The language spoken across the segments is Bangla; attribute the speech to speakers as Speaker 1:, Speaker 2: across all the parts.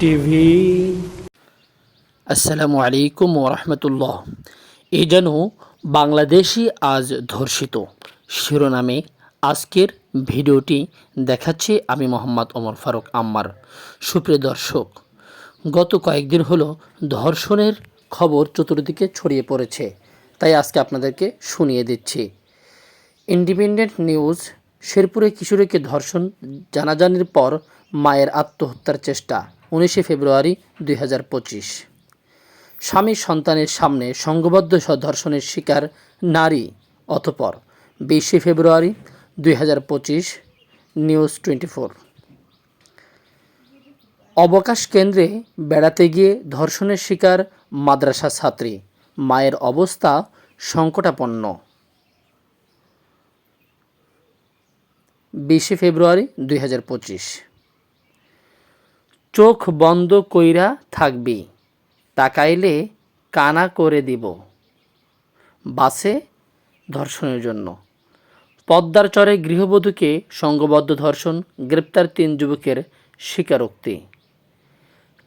Speaker 1: টিভি
Speaker 2: আসসালামু আলাইকুম ওরহমতুল্লাহ এ যেন বাংলাদেশি আজ ধর্ষিত। শিরোনামে আজকের ভিডিওটি দেখাচ্ছি আমি মোহাম্মদ ওমর ফারুক আম্মার। সুপ্রিয় দর্শক, গত কয়েকদিন হলো ধর্ষণের খবর চতুর্দিকে ছড়িয়ে পড়েছে। তাই আজকে আপনাদেরকে শুনিয়ে দিচ্ছি। ইন্ডিপেন্ডেন্ট নিউজ শেরপুরে কিশোরীকে ধর্ষণ, জানাজানির পর মায়ের আত্মহত্যার চেষ্টা, উনিশে ফেব্রুয়ারি দুই হাজার পঁচিশ। স্বামী সন্তানের সামনে সংঘবদ্ধ ধর্ষণের শিকার নারী, অতপর বিশে ফেব্রুয়ারি দুই হাজার পঁচিশ, নিউজ টোয়েন্টি অবকাশ কেন্দ্রে বেড়াতে গিয়ে ধর্ষণের শিকার মাদ্রাসা ছাত্রী, মায়ের অবস্থা সংকটাপন্ন। বিশে ফেব্রুয়ারি দুই হাজার পঁচিশ। চোখ বন্ধ কইরা থাকবি, তাকাইলে কানা করে দিব। বাসে ধর্ষণের জন্য। পদ্মার চরে গৃহবধূকে সংঘবদ্ধ ধর্ষণ, গ্রেপ্তার তিন যুবকের স্বীকারোক্তি।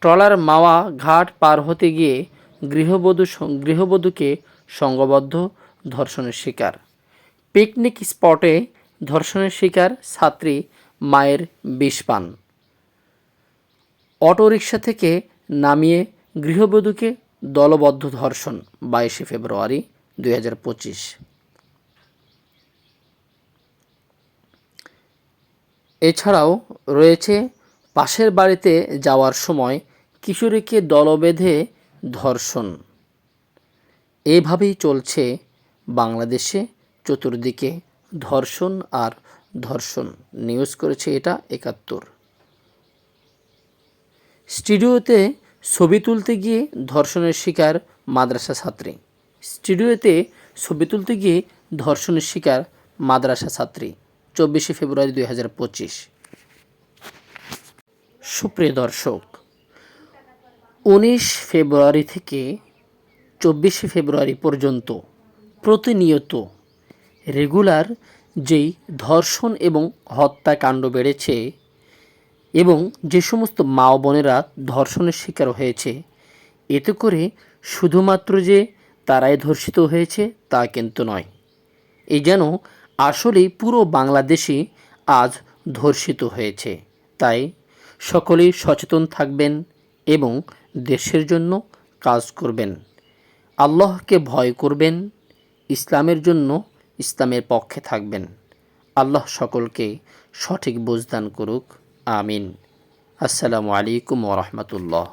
Speaker 2: ট্রলার মাওয়া ঘাট পার হতে গিয়ে গৃহবধূ গৃহবধূকে সংঘবদ্ধ ধর্ষণের শিকার। পিকনিক স্পটে ধর্ষণের শিকার ছাত্রী মায়ের বিষ পান। অটোরিকশা থেকে নামিয়ে গৃহবধূকে দলবদ্ধ ধর্ষণ, বাইশে ফেব্রুয়ারি দু হাজার পঁচিশ। এছাড়াও রয়েছে পাশের বাড়িতে যাওয়ার সময় কিশোরীকে দলবেঁধে ধর্ষণ। এভাবেই চলছে বাংলাদেশে চতুর্দিকে ধর্ষণ আর ধর্ষণ। নিউজ করেছে এটা একাত্তর। স্টুডিওতে ছবি তুলতে গিয়ে ধর্ষণের শিকার মাদ্রাসা ছাত্রী। স্টুডিওতে ছবি তুলতে গিয়ে ধর্ষণের শিকার মাদ্রাসা ছাত্রী, চব্বিশে ফেব্রুয়ারি দুই হাজার পঁচিশ। সুপ্রিয় দর্শক, উনিশ ফেব্রুয়ারি থেকে চব্বিশে ফেব্রুয়ারি পর্যন্ত প্রতিনিয়ত রেগুলার যেই ধর্ষণ এবং হত্যাকাণ্ড বেড়েছে এবং যে সমস্ত মা বোনেরা ধর্ষণের শিকার হয়েছে, এতে করে শুধুমাত্র যে তারাই ধর্ষিত হয়েছে তা কিন্তু নয়। এই যেন আসলেই পুরো বাংলাদেশই আজ ধর্ষিত হয়েছে। তাই সকলেই সচেতন থাকবেন এবং দেশের জন্য কাজ করবেন। আল্লাহকে ভয় করবেন, ইসলামের জন্য ইসলামের পক্ষে থাকবেন। আল্লাহ সকলকে সঠিক বুঝদান করুক। আমিন। আসসালামু আলাইকুম ওরহমতুল্লাহ